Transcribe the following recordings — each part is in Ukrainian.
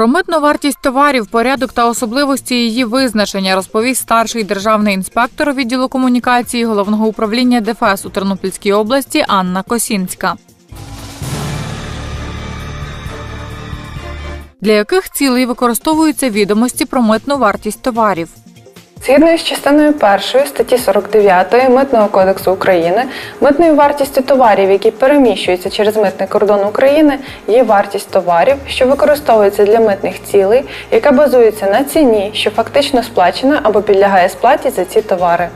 Про митну вартість товарів, порядок та особливості її визначення розповість старший державний інспектор відділу комунікації головного управління ДФС у Тернопільській області Анна Косінська. Для яких цілей використовуються відомості про митну вартість товарів? Згідно з частиною 1 статті 49 Митного кодексу України, митною вартістю товарів, які переміщуються через митний кордон України, є вартість товарів, що використовується для митних цілей, яка базується на ціні, що фактично сплачена або підлягає сплаті за ці товари.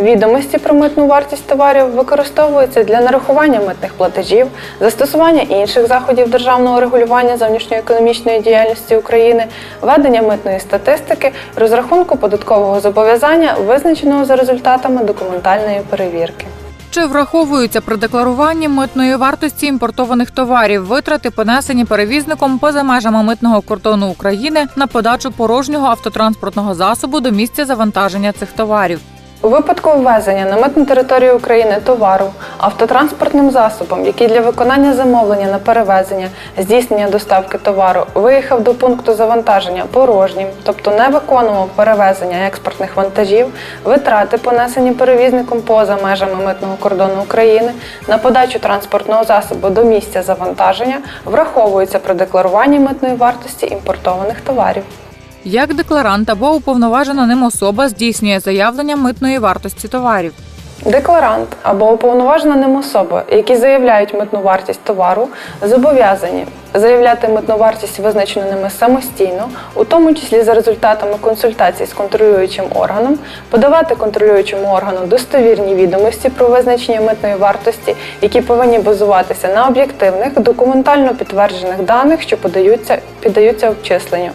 Відомості про митну вартість товарів використовуються для нарахування митних платежів, застосування інших заходів державного регулювання зовнішньоекономічної діяльності України, ведення митної статистики, розрахунку податкового зобов'язання, визначеного за результатами документальної перевірки. Чи враховуються при декларуванні митної вартості імпортованих товарів витрати, понесені перевізником поза межами митного кордону України на подачу порожнього автотранспортного засобу до місця завантаження цих товарів? У випадку ввезення на митну територію України товару автотранспортним засобом, який для виконання замовлення на перевезення, здійснення доставки товару виїхав до пункту завантаження порожнім, тобто не виконував перевезення експортних вантажів, витрати, понесені перевізником поза межами митного кордону України на подачу транспортного засобу до місця завантаження, враховуються при декларуванні митної вартості імпортованих товарів. Як декларант або уповноважена ним особа здійснює заявлення митної вартості товарів? Декларант або уповноважена ним особа, які заявляють митну вартість товару, зобов'язані заявляти митну вартість, визначену ними самостійно, у тому числі за результатами консультацій з контролюючим органом, подавати контролюючому органу достовірні відомості про визначення митної вартості, які повинні базуватися на об'єктивних, документально підтверджених даних, що подаються, піддаються обчисленню.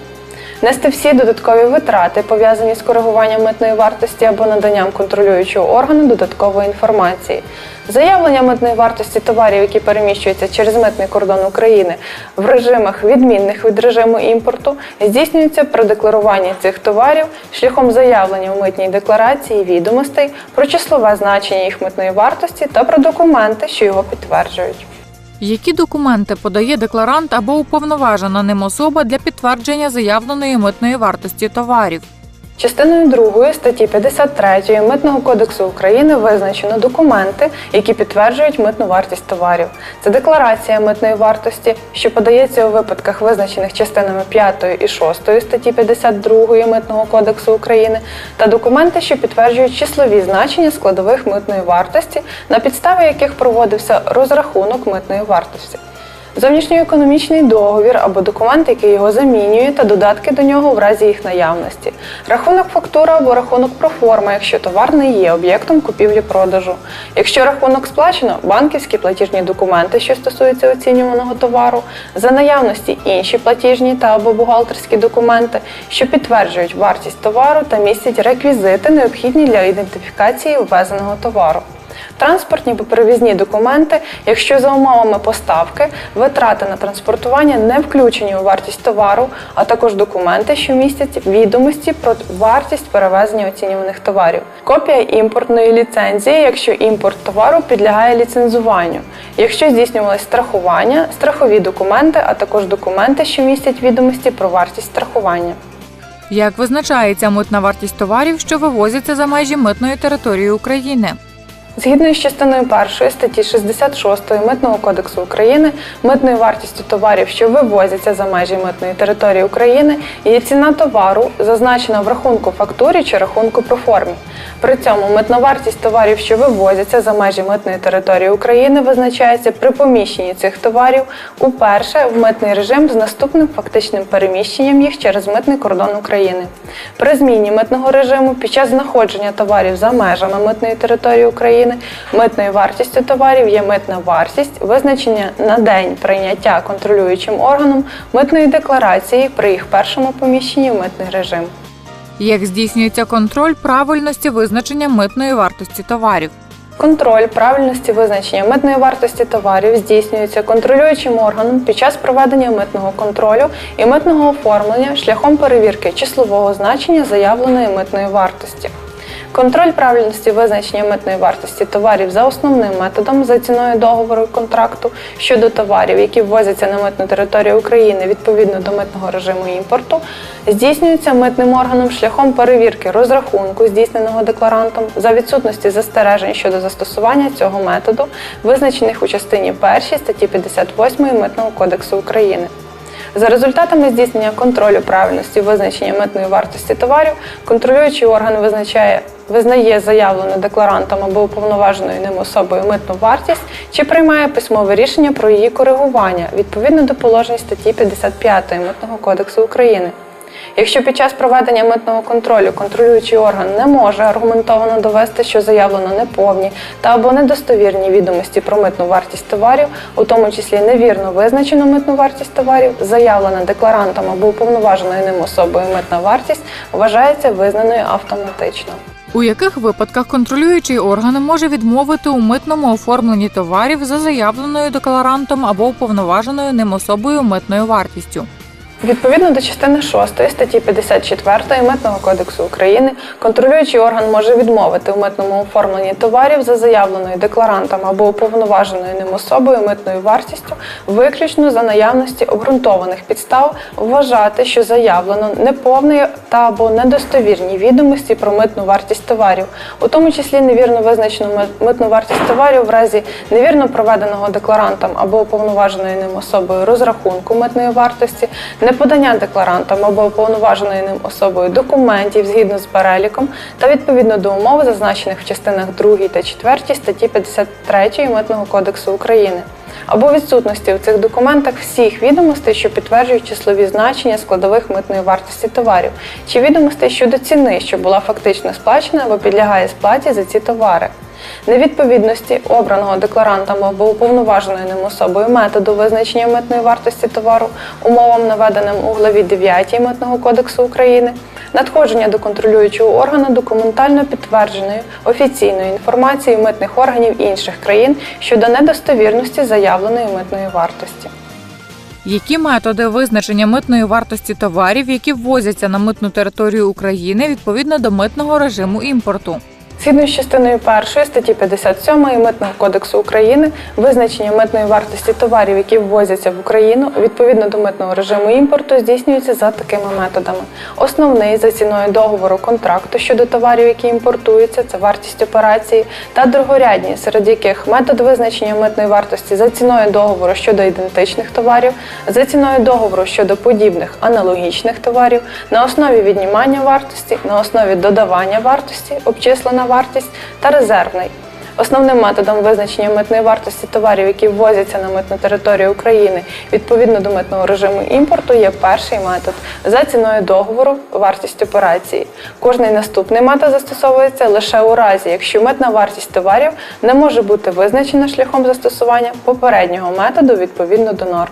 Нести всі додаткові витрати, пов'язані з коригуванням митної вартості або наданням контролюючого органу додаткової інформації. Заявлення митної вартості товарів, які переміщуються через митний кордон України в режимах відмінних від режиму імпорту, здійснюється при декларуванні цих товарів шляхом заявлення у митній декларації відомостей про числове значення їх митної вартості та про документи, що його підтверджують. Які документи подає декларант або уповноважена ним особа для підтвердження заявленої митної вартості товарів? Частиною 2 статті 53 Митного кодексу України визначено документи, які підтверджують митну вартість товарів. Це декларація митної вартості, що подається у випадках, визначених частинами 5 і 6 статті 52 Митного кодексу України, та документи, що підтверджують числові значення складових митної вартості, на підставі яких проводився розрахунок митної вартості. Зовнішньоекономічний договір або документ, який його замінює, та додатки до нього в разі їх наявності. Рахунок фактура або рахунок проформа, якщо товар не є об'єктом купівлі-продажу. Якщо рахунок сплачено, банківські платіжні документи, що стосуються оцінюваного товару, за наявності інші платіжні та або бухгалтерські документи, що підтверджують вартість товару та містять реквізити, необхідні для ідентифікації ввезеного товару. Транспортні перевізні документи, якщо за умовами поставки витрати на транспортування не включені у вартість товару, а також документи, що містять відомості про вартість перевезення оцінюваних товарів. Копія імпортної ліцензії, якщо імпорт товару підлягає ліцензуванню. Якщо здійснювалось страхування, страхові документи, а також документи, що містять відомості про вартість страхування. Як визначається митна вартість товарів, що вивозяться за межі митної території України? Згідно з частиною 1 статті 66 Митного кодексу України, митною вартістю товарів, що вивозяться за межі митної території України, є ціна товару, зазначена в рахунку фактурі чи рахунку проформі. При цьому митна вартість товарів, що вивозяться за межі митної території України, визначається при поміщенні цих товарів уперше в митний режим з наступним фактичним переміщенням їх через митний кордон України. При зміні митного режиму під час знаходження товарів за межами митної території України митною вартістю товарів є митна вартість, визначення на день прийняття контролюючим органом митної декларації при їх першому поміщенні в митний режим. Як здійснюється контроль правильності визначення митної вартості товарів? Контроль правильності визначення митної вартості товарів здійснюється контролюючим органом під час проведення митного контролю і митного оформлення шляхом перевірки числового значення заявленої митної вартості. Контроль правильності визначення митної вартості товарів за основним методом за ціною договору контракту щодо товарів, які ввозяться на митну територію України відповідно до митного режиму імпорту, здійснюється митним органом шляхом перевірки розрахунку, здійсненого декларантом, за відсутності застережень щодо застосування цього методу, визначених у частині 1 статті 58 Митного кодексу України. За результатами здійснення контролю правильності визначення митної вартості товарів, контролюючий орган визначає, визнає заявлену декларантом або уповноваженою ним особою митну вартість чи приймає письмове рішення про її коригування відповідно до положень статті 55 Митного кодексу України. Якщо під час проведення митного контролю контролюючий орган не може аргументовано довести, що заявлено неповні та або недостовірні відомості про митну вартість товарів, у тому числі невірно визначену митну вартість товарів, заявлена декларантом або уповноваженою ним особою митна вартість вважається визнаною автоматично. У яких випадках контролюючий орган може відмовити у митному оформленні товарів за заявленою декларантом або уповноваженою ним особою митною вартістю? Відповідно до частини 6 статті 54 Митного кодексу України, контролюючий орган може відмовити у митному оформленні товарів за заявленою декларантом або уповноваженою ним особою митною вартістю, виключно за наявності обґрунтованих підстав вважати, що заявлено неповні та або недостовірні відомості про митну вартість товарів, у тому числі невірно визначену митну вартість товарів в разі невірно проведеного декларантом або уповноваженою ним особою розрахунку митної вартості, неподання декларантом або уповноваженою ним особою документів згідно з переліком та відповідно до умов, зазначених в частинах 2 та 4 статті 53 Митного кодексу України. Або відсутності у цих документах всіх відомостей, що підтверджують числові значення складових митної вартості товарів, чи відомостей щодо ціни, що була фактично сплачена або підлягає сплаті за ці товари. Невідповідності обраного декларантом або уповноваженою ним особою методу визначення митної вартості товару умовам, наведеним у главі 9 Митного кодексу України, надходження до контролюючого органу документально підтвердженої офіційної інформації митних органів інших країн щодо недостовірності заявленої митної вартості. Які методи визначення митної вартості товарів, які ввозяться на митну територію України відповідно до митного режиму імпорту? Згідно з частиною 1 статті 57 Митного кодексу України, визначення митної вартості товарів, які ввозяться в Україну, відповідно до митного режиму імпорту, здійснюється за такими методами. Основний за ціною договору контракту щодо товарів, які імпортуються, це вартість операції, та другорядні, серед яких метод визначення митної вартості за ціною договору щодо ідентичних товарів, за ціною договору щодо подібних аналогічних товарів, на основі віднімання вартості, на основі додавання вартості, обчислена вартість та резервний. Основним методом визначення митної вартості товарів, які ввозяться на митну територію України відповідно до митного режиму імпорту, є перший метод за ціною договору вартість операції. Кожний наступний метод застосовується лише у разі, якщо митна вартість товарів не може бути визначена шляхом застосування попереднього методу відповідно до норм.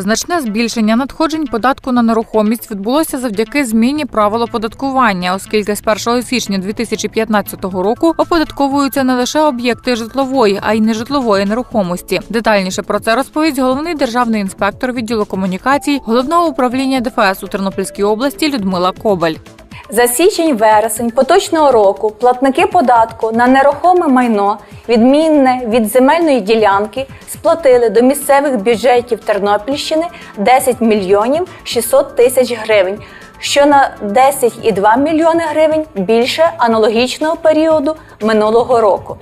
Значне збільшення надходжень податку на нерухомість відбулося завдяки зміні правил оподаткування, оскільки з 1 січня 2015 року оподатковуються не лише об'єкти житлової, а й нежитлової нерухомості. Детальніше про це розповість головний державний інспектор відділу комунікацій головного управління ДФС у Тернопільській області Людмила Кобель. За січень-вересень поточного року платники податку на нерухоме майно, відмінне від земельної ділянки, сплатили до місцевих бюджетів Тернопільщини 10 мільйонів 600 тисяч гривень, що на 10,2 мільйони гривень більше аналогічного періоду минулого року.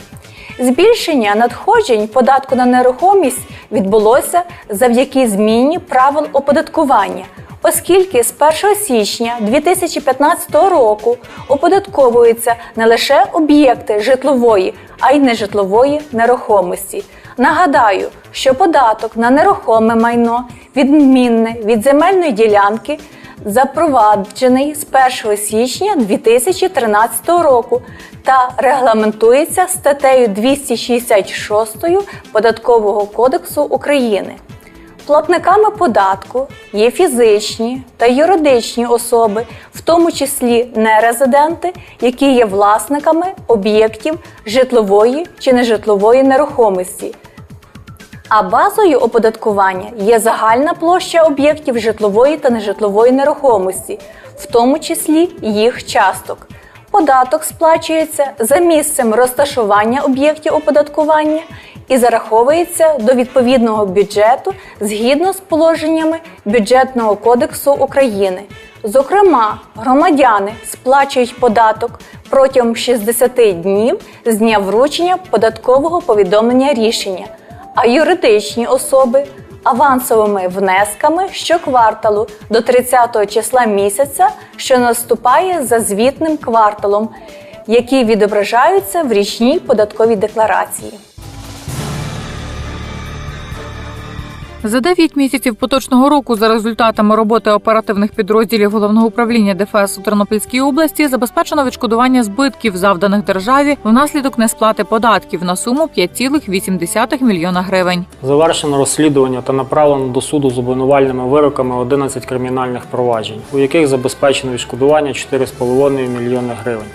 Збільшення надходжень податку на нерухомість відбулося завдяки зміні правил оподаткування, оскільки з 1 січня 2015 року оподатковуються не лише об'єкти житлової, а й нежитлової нерухомості. Нагадаю, що податок на нерухоме майно, відмінне від земельної ділянки, запроваджений з 1 січня 2013 року та регламентується статтею 266 Податкового кодексу України. Платниками податку є фізичні та юридичні особи, в тому числі нерезиденти, які є власниками об'єктів житлової чи нежитлової нерухомості. А базою оподаткування є загальна площа об'єктів житлової та нежитлової нерухомості, в тому числі їх часток. Податок сплачується за місцем розташування об'єктів оподаткування і зараховується до відповідного бюджету згідно з положеннями Бюджетного кодексу України. Зокрема, громадяни сплачують податок протягом 60 днів з дня вручення податкового повідомлення рішення, а юридичні особи авансовими внесками щокварталу до 30 числа місяця, що наступає за звітним кварталом, які відображаються в річній податковій декларації. За 9 місяців поточного року, за результатами роботи оперативних підрозділів головного управління ДФС у Тернопільській області, забезпечено відшкодування збитків, завданих державі внаслідок несплати податків на суму 5,8 мільйона гривень. Завершено розслідування та направлено до суду з обвинувальними вироками 11 кримінальних проваджень, у яких забезпечено відшкодування 4,5 мільйони гривень.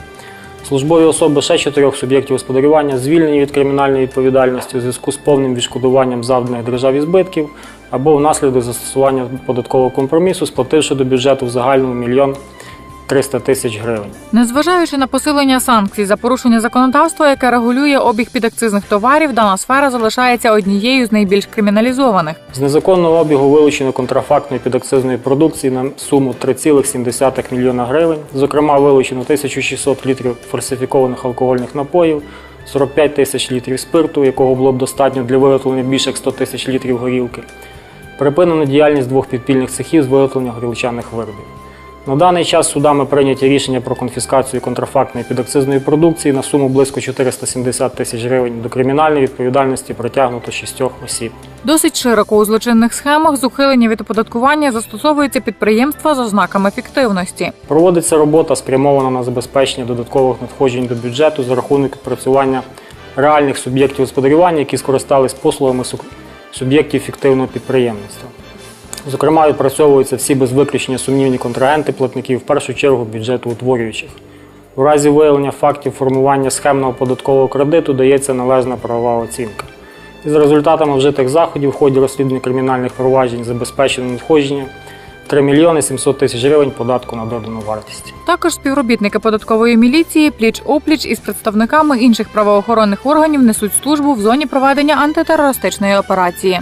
Службові особи ще чотирьох суб'єктів господарювання звільнені від кримінальної відповідальності у зв'язку з повним відшкодуванням завданих державі збитків або внаслідок застосування податкового компромісу, сплативши до бюджету в загальному мільйон 300 тисяч гривень. Незважаючи на посилення санкцій за порушення законодавства, яке регулює обіг підакцизних товарів, дана сфера залишається однією з найбільш криміналізованих. З незаконного обігу вилучено контрафактної підакцизної продукції на суму 3,7 мільйона гривень. Зокрема, вилучено 1600 літрів фальсифікованих алкогольних напоїв, 45 тисяч літрів спирту, якого було б достатньо для виготовлення більш як 100 тисяч літрів горілки. Припинено діяльність двох підпільних цехів з виготовлення горілчаних виробів. На даний час судами прийняті рішення про конфіскацію контрафактної підакцизної продукції на суму близько 470 тисяч гривень. До кримінальної відповідальності притягнуто шістьох осіб. Досить широко у злочинних схемах з ухилення від оподаткування застосовуються підприємства з ознаками фіктивності. Проводиться робота, спрямована на забезпечення додаткових надходжень до бюджету за рахунок відпрацювання реальних суб'єктів господарювання, які скористались послугами суб'єктів фіктивного підприємництва. Зокрема, відпрацьовуються всі без виключення сумнівні контрагенти платників, в першу чергу бюджету утворюючих. У разі виявлення фактів формування схемного податкового кредиту дається належна правова оцінка. Із результатами вжитих заходів в ході розслідування кримінальних проваджень забезпечено надходження 3 мільйони 700 тисяч гривень податку на додану вартість. Також співробітники податкової міліції пліч опліч із представниками інших правоохоронних органів несуть службу в зоні проведення антитерористичної операції.